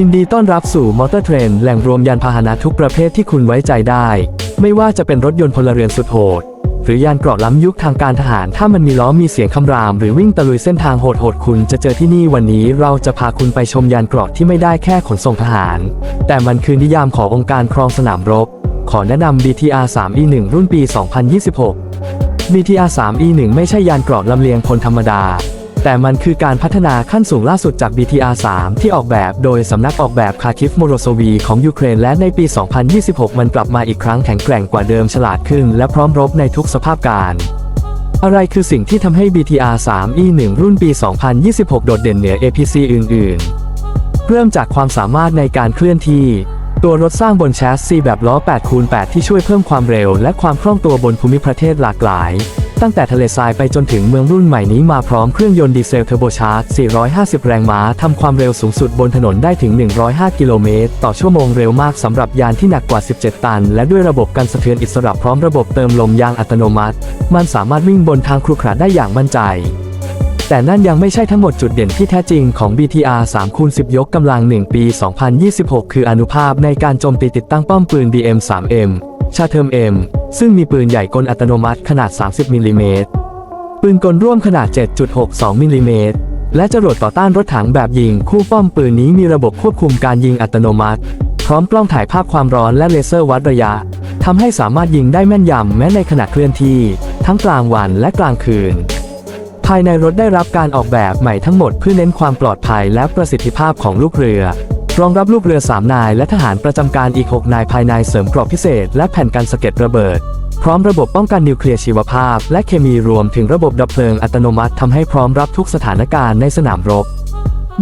ยินดีต้อนรับสู่มอเตอร์เทรนแหล่งรวมยานพาหนะทุกประเภทที่คุณไว้ใจได้ ไม่ว่าจะเป็นรถยนต์พลเรือนสุดโหด หรือยานเกราะล้ำยุคทางการทหาร ถ้ามันมีล้อมีเสียงคำราม หรือวิ่งตะลุยเส้นทางโหดๆคุณจะเจอที่นี่วันนี้เราจะพาคุณไปชมยานเกราะที่ไม่ได้แค่ขนส่งทหาร แต่มันคือนิยามขององค์การครองสนามรบ ขอแนะนำ BTR 3E1 รุ่นปี 2026 BTR 3E1 ไม่ใช่ยานเกราะลำเลียงพลธรรมดา แต่มันคือการพัฒนาขั้นสูงล่าสุดจาก BTR 3 ที่ออกแบบโดยสำนักออกแบบคาคิฟโมโรโซวีของยูเครนและในปี 2026 มันกลับมาอีกครั้งแข็งแกร่งกว่าเดิมฉลาดขึ้น และพร้อมรบในทุกสภาพการ อะไรคือสิ่งที่ทำให้ BTR 3E1 รุ่นปี 2026 โดดเด่นเหนือ APC อื่น ๆ เริ่มจากความสามารถในการเคลื่อนที่ตัวรถสร้างบนแชสซีแบบล้อ 8 คูณ 8 ที่ช่วยเพิ่มความเร็วและความคล่องตัวบนภูมิประเทศหลากหลาย ตั้งแต่ทะเลทรายไปจนถึงเมืองรุ่นใหม่นี้มาพร้อมเครื่องยนต์ดีเซลเทอร์โบชาร์จ 450 แรงม้าทำความเร็วสูงสุดบนถนนได้ถึง 105 กิโลเมตร ต่อชั่วโมงเร็วมากสำหรับยานที่หนักกว่า 17 ตัน และด้วยระบบกันสะเทือนอิสระพร้อมระบบเติมลมยางอัตโนมัติ มันสามารถวิ่งบนทางครุขระได้อย่างมั่นใจแต่นั่นยังไม่ใช่ทั้งหมดจุดเด่นที่แท้จริงของ BTR 3คูณ10 ยกกำลัง 1 ปี 2026 คืออนุภาพในการโจมตีติดตั้งป้อมปืน DM3M ชาเทอม M ซึ่งมีปืนใหญ่กลอัตโนมัติขนาด 30 มิลลิเมตร ปืนกลร่วมขนาด 7.62 มิลลิเมตร และจรวดต่อต้านรถถังแบบยิงคู่ป้อมปืนนี้มีระบบควบคุมการยิงอัตโนมัติ พร้อมกล้องถ่ายภาพความร้อนและเลเซอร์วัดระยะทำให้สามารถยิงได้แม่นยำแม้ในขณะเคลื่อนที่ ทั้งกลางวันและกลางคืน ภายในรถได้รับการออกแบบใหม่ทั้งหมดเพื่อเน้นความปลอดภัยและประสิทธิภาพของลูกเรือ รองรับลูกเรือ 3 นาย และทหารประจำการอีก 6 นายภายในเสริมเกรอบพิเศษ และแผ่นกันสะเก็ดระเบิด พร้อมระบบป้องกันนิวเคลียร์ชีวภาพ และเคมีรวมถึงระบบดับเพลิงอัตโนมัติทำให้พร้อมรับทุกสถานการณ์ในสนามรบ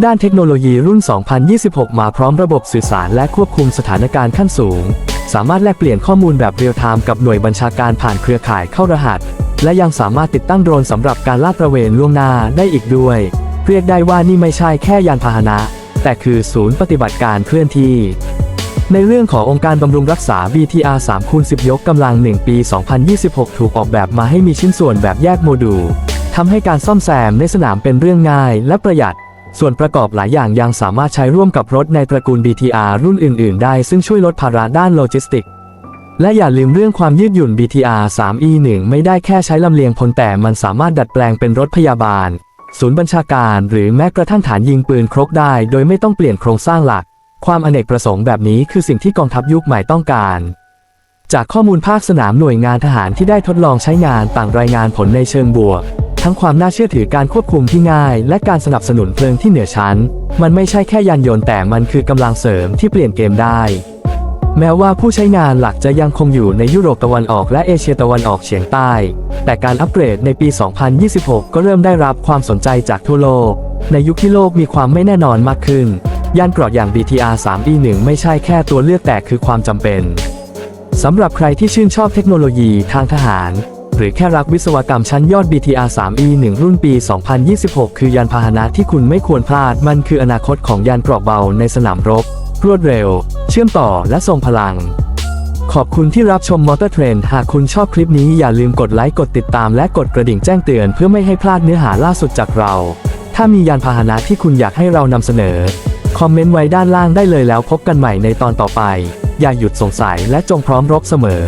ด้านเทคโนโลยีรุ่น 2026 มาพร้อมระบบสื่อสารและควบคุมสถานการณ์ขั้นสูง สามารถแลกเปลี่ยนข้อมูลแบบเรียลไทม์กับหน่วยบัญชาการผ่านเครือข่ายเข้ารหัส และยังสามารถติดตั้งโดรนสำหรับการลาดตระเวนล่วงหน้าได้อีกด้วย เรียกได้ว่านี่ไม่ใช่แค่ยานพาหนะ แต่คือศูนย์ปฏิบัติการเคลื่อนที่ ในเรื่องขององค์การบำรุงรักษา BTR 3คูณ10 ยกกำลัง 1 ปี 2026 ถูกออกแบบมาให้มีชิ้นส่วนแบบแยกโมดูลทำให้การซ่อมแซมในสนามเป็นเรื่องง่ายและประหยัด ส่วนประกอบหลายอย่างยังสามารถใช้ร่วมกับรถในตระกูล BTR รุ่นอื่น ๆ ได้ซึ่งช่วยลดภาระด้านโลจิสติกและอย่าลืมเรื่องความยืดหยุ่น BTR 3E1 ไม่ได้แค่ใช้ลำเลียงพลแต่มันสามารถดัดแปลงเป็นรถพยาบาล ศูนย์บัญชาการหรือแม้กระทั่งฐานยิงปืนครกได้ โดยไม่ต้องเปลี่ยนโครงสร้างหลัก ความอเนกประสงค์แบบนี้คือสิ่งที่กองทัพยุคใหม่ต้องการ จากข้อมูลภาคสนามหน่วยงานทหารที่ได้ทดลองใช้งานต่างรายงานผลในเชิงบวก ทั้งความน่าเชื่อถือการควบคุมที่ง่าย และการสนับสนุนเพลิงที่เหนือชั้น มันไม่ใช่แค่ยานยนต์แต่มันคือกำลังเสริมที่เปลี่ยนเกมได้ แม้ว่าผู้ใช้งานหลักจะยังคงอยู่ในยุโรปตะวันออกและเอเชียตะวันออกเฉียงใต้ แต่การอัปเกรดในปี 2026 ก็เริ่มได้รับความสนใจจากทั่วโลก ในยุคที่โลกมีความไม่แน่นอนมากขึ้น ยานเกราะอย่าง BTR 3E1 ไม่ใช่แค่ตัวเลือกแต่คือความจำเป็นสำหรับใครที่ชื่นชอบเทคโนโลยีทางทหาร หรือแค่รักวิศวกรรมชั้นยอด BTR 3E1 รุ่นปี 2026 คือยานพาหนะที่คุณไม่ควรพลาด มันคืออนาคตของยานเกราะเบาในสนามรบ รวดเร็ว เชื่อมต่อและทรงพลัง ขอบคุณที่รับชมมอเตอร์เทรนหากคุณชอบคลิปนี้อย่าลืมกดไลค์กดติดตามและกดกระดิ่งแจ้งเตือนเพื่อไม่ให้พลาดเนื้อหาล่าสุดจากเรา ถ้ามียานพาหนะที่คุณอยากให้เรานำเสนอ คอมเมนต์ไว้ด้านล่างได้เลยแล้วพบกันใหม่ในตอนต่อไป อย่าหยุดสงสัยและจงพร้อมรบเสมอ